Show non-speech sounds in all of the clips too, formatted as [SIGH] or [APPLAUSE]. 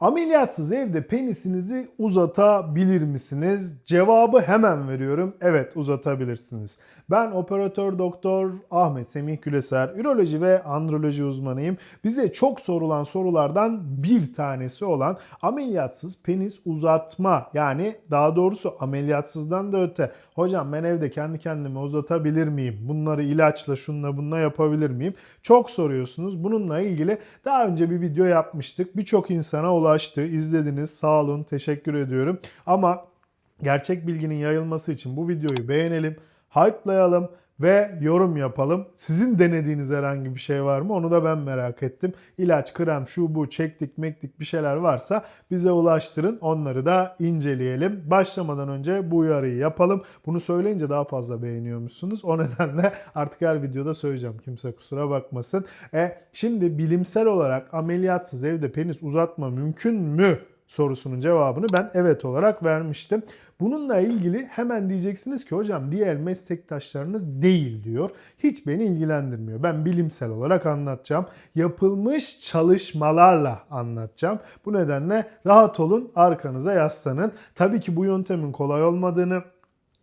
Ameliyatsız evde penisinizi uzatabilir misiniz? Cevabı hemen veriyorum. Evet uzatabilirsiniz. Ben operatör doktor Ahmet Semih Güleser, üroloji ve androloji uzmanıyım. Bize çok sorulan sorulardan bir tanesi olan ameliyatsız penis uzatma yani daha doğrusu ameliyatsızdan da öte. Hocam ben evde kendi kendime uzatabilir miyim? Bunları ilaçla şunla bununla yapabilir miyim? Çok soruyorsunuz. Bununla ilgili daha önce bir video yapmıştık. Birçok insana ulaştı. İzlediniz. Sağ olun. Teşekkür ediyorum. Ama gerçek bilginin yayılması için bu videoyu beğenelim, hype'layalım ve yorum yapalım. Sizin denediğiniz herhangi bir şey var mı? Onu da ben merak ettim. İlaç, krem, şu bu, çektik, mektik bir şeyler varsa bize ulaştırın. Onları da inceleyelim. Başlamadan önce bu uyarıyı yapalım. Bunu söyleyince daha fazla beğeniyormuşsunuz. O [LAUGHS] nedenle artık her videoda söyleyeceğim. Kimse kusura bakmasın. E, şimdi bilimsel olarak ameliyatsız evde penis uzatma mümkün mü? Sorusunun cevabını ben evet olarak vermiştim. Bununla ilgili hemen diyeceksiniz ki hocam diğer meslektaşlarınız değil diyor. Hiç beni ilgilendirmiyor. Ben bilimsel olarak anlatacağım. Yapılmış çalışmalarla anlatacağım. Bu nedenle rahat olun, arkanıza yaslanın. Tabii ki bu yöntemin kolay olmadığını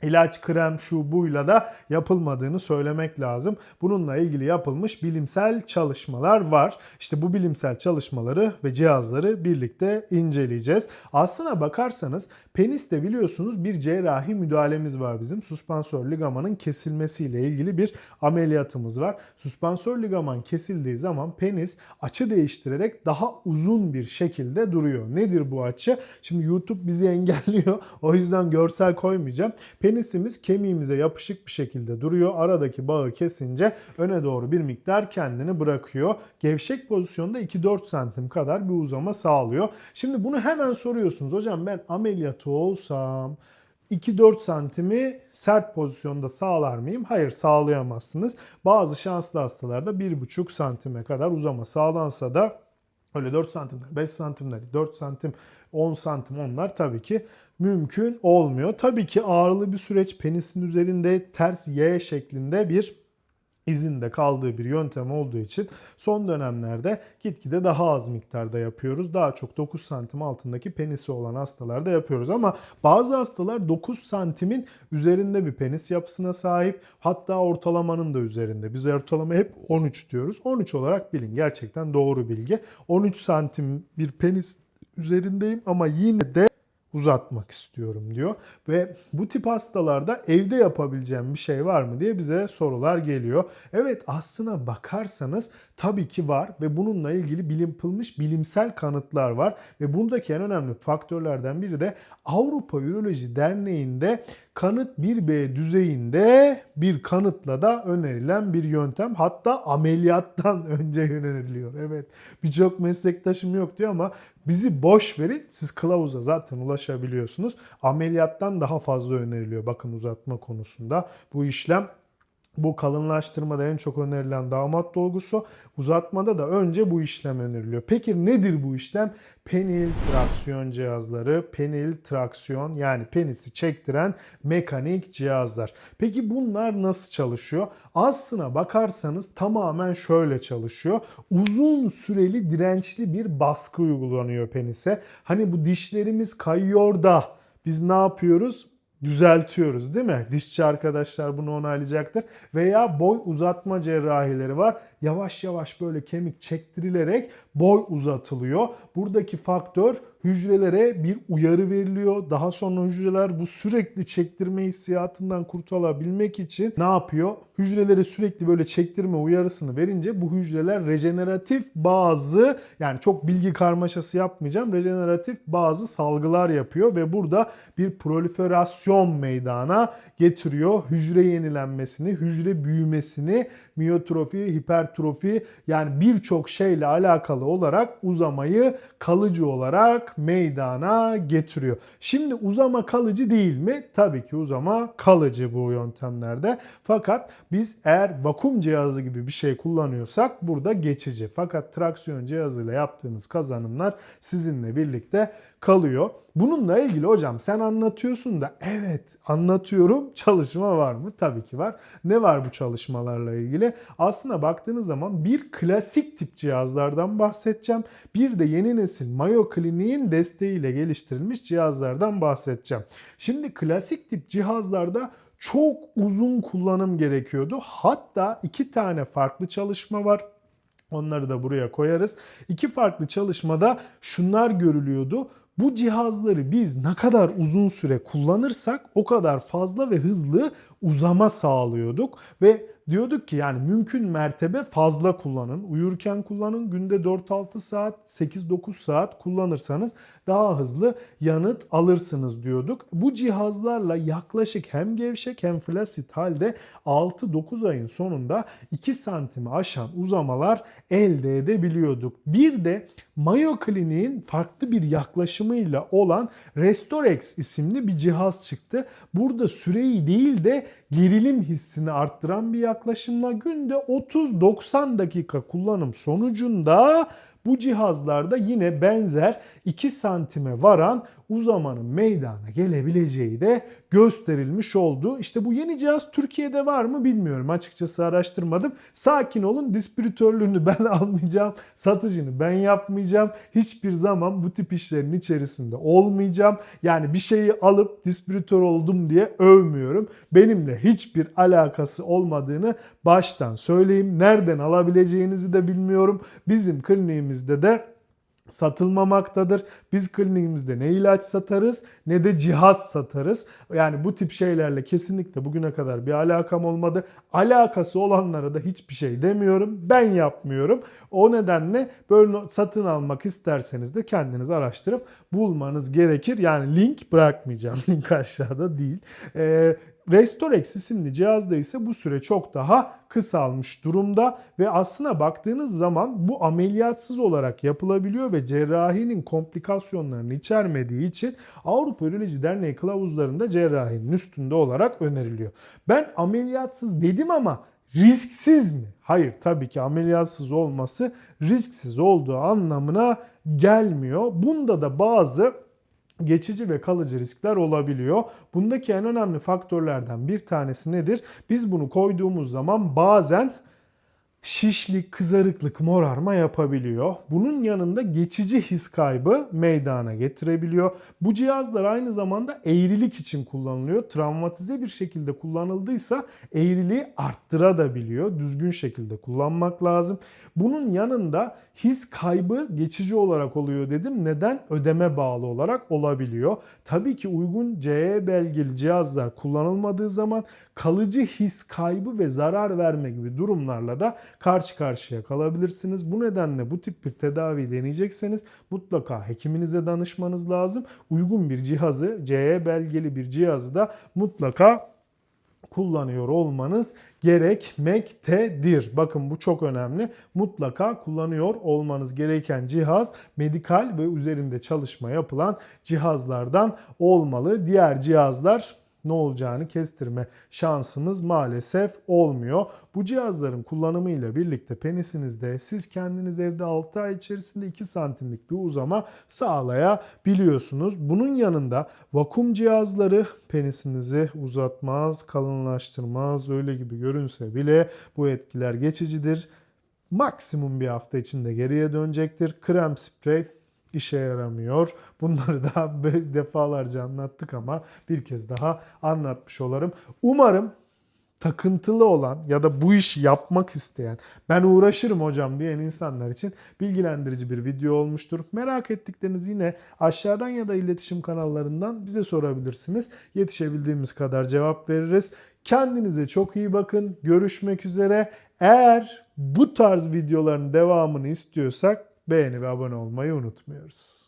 ilaç, krem, şu buyla da yapılmadığını söylemek lazım. Bununla ilgili yapılmış bilimsel çalışmalar var. İşte bu bilimsel çalışmaları ve cihazları birlikte inceleyeceğiz. Aslına bakarsanız peniste biliyorsunuz bir cerrahi müdahalemiz var bizim. Suspansör ligamanın kesilmesiyle ilgili bir ameliyatımız var. Suspansör ligaman kesildiği zaman penis açı değiştirerek daha uzun bir şekilde duruyor. Nedir bu açı? Şimdi YouTube bizi [LAUGHS] engelliyor. O yüzden görsel koymayacağım. Penisimiz kemiğimize yapışık bir şekilde duruyor. Aradaki bağı kesince öne doğru bir miktar kendini bırakıyor. Gevşek pozisyonda 2-4 santim kadar bir uzama sağlıyor. Şimdi bunu hemen soruyorsunuz. Hocam ben ameliyatı olsam 2-4 santimi sert pozisyonda sağlar mıyım? Hayır sağlayamazsınız. Bazı şanslı hastalarda 1,5 santime kadar uzama sağlansa da Öyle 4 santimler, 5 santimler, 4 santim, 10 santim onlar tabii ki mümkün olmuyor. Tabii ki ağırlı bir süreç penisin üzerinde ters Y şeklinde bir izinde kaldığı bir yöntem olduğu için son dönemlerde gitgide daha az miktarda yapıyoruz. Daha çok 9 santim altındaki penisi olan hastalarda yapıyoruz ama bazı hastalar 9 santimin üzerinde bir penis yapısına sahip. Hatta ortalamanın da üzerinde. Biz ortalama hep 13 diyoruz. 13 olarak bilin gerçekten doğru bilgi. 13 santim bir penis üzerindeyim ama yine de uzatmak istiyorum diyor. Ve bu tip hastalarda evde yapabileceğim bir şey var mı diye bize sorular geliyor. Evet aslına bakarsanız tabii ki var ve bununla ilgili bilim yapılmış bilimsel kanıtlar var. Ve bundaki en önemli faktörlerden biri de Avrupa Üroloji Derneği'nde kanıt 1B düzeyinde bir kanıtla da önerilen bir yöntem. Hatta ameliyattan [LAUGHS] önce öneriliyor. Evet birçok meslektaşım yok diyor ama bizi boş verin siz kılavuza zaten ulaşabiliyorsunuz. Ameliyattan daha fazla öneriliyor bakın uzatma konusunda. Bu işlem bu kalınlaştırmada en çok önerilen damat dolgusu. Uzatmada da önce bu işlem öneriliyor. Peki nedir bu işlem? Penil traksiyon cihazları. Penil traksiyon yani penisi çektiren mekanik cihazlar. Peki bunlar nasıl çalışıyor? Aslına bakarsanız tamamen şöyle çalışıyor. Uzun süreli dirençli bir baskı uygulanıyor penise. Hani bu dişlerimiz kayıyor da biz ne yapıyoruz? Düzeltiyoruz değil mi? Dişçi arkadaşlar bunu onaylayacaktır. Veya boy uzatma cerrahileri var. Yavaş yavaş böyle kemik çektirilerek boy uzatılıyor. Buradaki faktör hücrelere bir uyarı veriliyor. Daha sonra hücreler bu sürekli çektirme hissiyatından kurtulabilmek için ne yapıyor? Hücrelere sürekli böyle çektirme uyarısını verince bu hücreler rejeneratif bazı yani çok bilgi karmaşası yapmayacağım. Rejeneratif bazı salgılar yapıyor ve burada bir proliferasyon meydana getiriyor. Hücre yenilenmesini, hücre büyümesini, miyotrofi, hipertrofi yani birçok şeyle alakalı olarak uzamayı kalıcı olarak meydana getiriyor. Şimdi uzama kalıcı değil mi? Tabii ki uzama kalıcı bu yöntemlerde. Fakat biz eğer vakum cihazı gibi bir şey kullanıyorsak burada geçici. Fakat traksiyon cihazıyla yaptığımız kazanımlar sizinle birlikte kalıyor. Bununla ilgili hocam sen anlatıyorsun da Evet, anlatıyorum. Çalışma var mı? Tabii ki var. Ne var bu çalışmalarla ilgili? Aslında baktığınız zaman bir klasik tip cihazlardan bahsedeceğim. Bir de yeni nesil Mayo Clinic'in desteğiyle geliştirilmiş cihazlardan bahsedeceğim. Şimdi klasik tip cihazlarda çok uzun kullanım gerekiyordu. Hatta iki tane farklı çalışma var. Onları da buraya koyarız. İki farklı çalışmada şunlar görülüyordu. Bu cihazları biz ne kadar uzun süre kullanırsak o kadar fazla ve hızlı uzama sağlıyorduk ve diyorduk ki yani mümkün mertebe fazla kullanın. Uyurken kullanın. Günde 4-6 saat, 8-9 saat kullanırsanız daha hızlı yanıt alırsınız diyorduk. Bu cihazlarla yaklaşık hem gevşek hem flasit halde 6-9 ayın sonunda 2 santimi aşan uzamalar elde edebiliyorduk. Bir de Mayo Clinic'in farklı bir yaklaşımıyla olan Restorex isimli bir cihaz çıktı. Burada süreyi değil de gerilim hissini arttıran bir yaklaşımla günde 30-90 dakika kullanım sonucunda bu cihazlarda yine benzer 2 santime varan uzamanın meydana gelebileceği de gösterilmiş oldu. İşte bu yeni cihaz Türkiye'de var mı bilmiyorum. Açıkçası araştırmadım. Sakin olun. Distribütörlüğünü [LAUGHS] ben almayacağım. Satıcını ben yapmayacağım. Hiçbir zaman bu tip işlerin içerisinde olmayacağım. Yani bir şeyi alıp distribütör oldum diye övmüyorum. Benimle hiçbir alakası olmadığını baştan söyleyeyim. Nereden alabileceğinizi de bilmiyorum. Bizim kliniğimizde de satılmamaktadır. Biz kliniğimizde ne ilaç satarız ne de cihaz satarız. Yani bu tip şeylerle kesinlikle bugüne kadar bir alakam olmadı. Alakası olanlara da hiçbir şey demiyorum. Ben yapmıyorum. O nedenle böyle satın almak isterseniz de kendiniz araştırıp bulmanız gerekir. Yani link bırakmayacağım. [LAUGHS] Link aşağıda değil. Ee, Restorex isimli cihazda ise bu süre çok daha kısalmış durumda ve aslına baktığınız zaman bu ameliyatsız olarak yapılabiliyor ve cerrahinin komplikasyonlarını içermediği için Avrupa Üroloji Derneği kılavuzlarında cerrahinin üstünde olarak öneriliyor. Ben ameliyatsız dedim ama risksiz mi? Hayır tabii ki ameliyatsız olması risksiz olduğu anlamına gelmiyor. Bunda da bazı geçici ve kalıcı riskler olabiliyor. Bundaki en önemli faktörlerden bir tanesi nedir? Biz bunu koyduğumuz zaman bazen şişlik, kızarıklık, morarma yapabiliyor. Bunun yanında geçici his kaybı meydana getirebiliyor. Bu cihazlar aynı zamanda eğrilik için kullanılıyor. Travmatize bir şekilde kullanıldıysa eğriliği arttırabiliyor. Düzgün şekilde kullanmak lazım. Bunun yanında his kaybı geçici olarak oluyor dedim. Neden? Ödeme bağlı olarak olabiliyor. Tabii ki uygun CE belgeli cihazlar kullanılmadığı zaman kalıcı his kaybı ve zarar verme gibi durumlarla da karşı karşıya kalabilirsiniz. Bu nedenle bu tip bir tedavi deneyecekseniz mutlaka hekiminize danışmanız lazım. Uygun bir cihazı, CE belgeli bir cihazı da mutlaka kullanıyor olmanız gerekmektedir. Bakın bu çok önemli. Mutlaka kullanıyor olmanız gereken cihaz medikal ve üzerinde çalışma yapılan cihazlardan olmalı. Diğer cihazlar ne olacağını kestirme şansımız maalesef olmuyor. Bu cihazların kullanımıyla birlikte penisinizde siz kendiniz evde 6 ay içerisinde 2 santimlik bir uzama sağlayabiliyorsunuz. Bunun yanında vakum cihazları penisinizi uzatmaz, kalınlaştırmaz öyle gibi görünse bile bu etkiler geçicidir. Maksimum bir hafta içinde geriye dönecektir. Krem sprey işe yaramıyor. Bunları da [LAUGHS] defalarca anlattık ama bir kez daha anlatmış olarım. Umarım takıntılı olan ya da bu işi yapmak isteyen, ben uğraşırım hocam diyen insanlar için bilgilendirici bir video olmuştur. Merak ettikleriniz yine aşağıdan ya da iletişim kanallarından bize sorabilirsiniz. Yetişebildiğimiz kadar cevap veririz. Kendinize çok iyi bakın. Görüşmek üzere. Eğer bu tarz videoların devamını istiyorsak beğeni ve abone olmayı unutmuyoruz.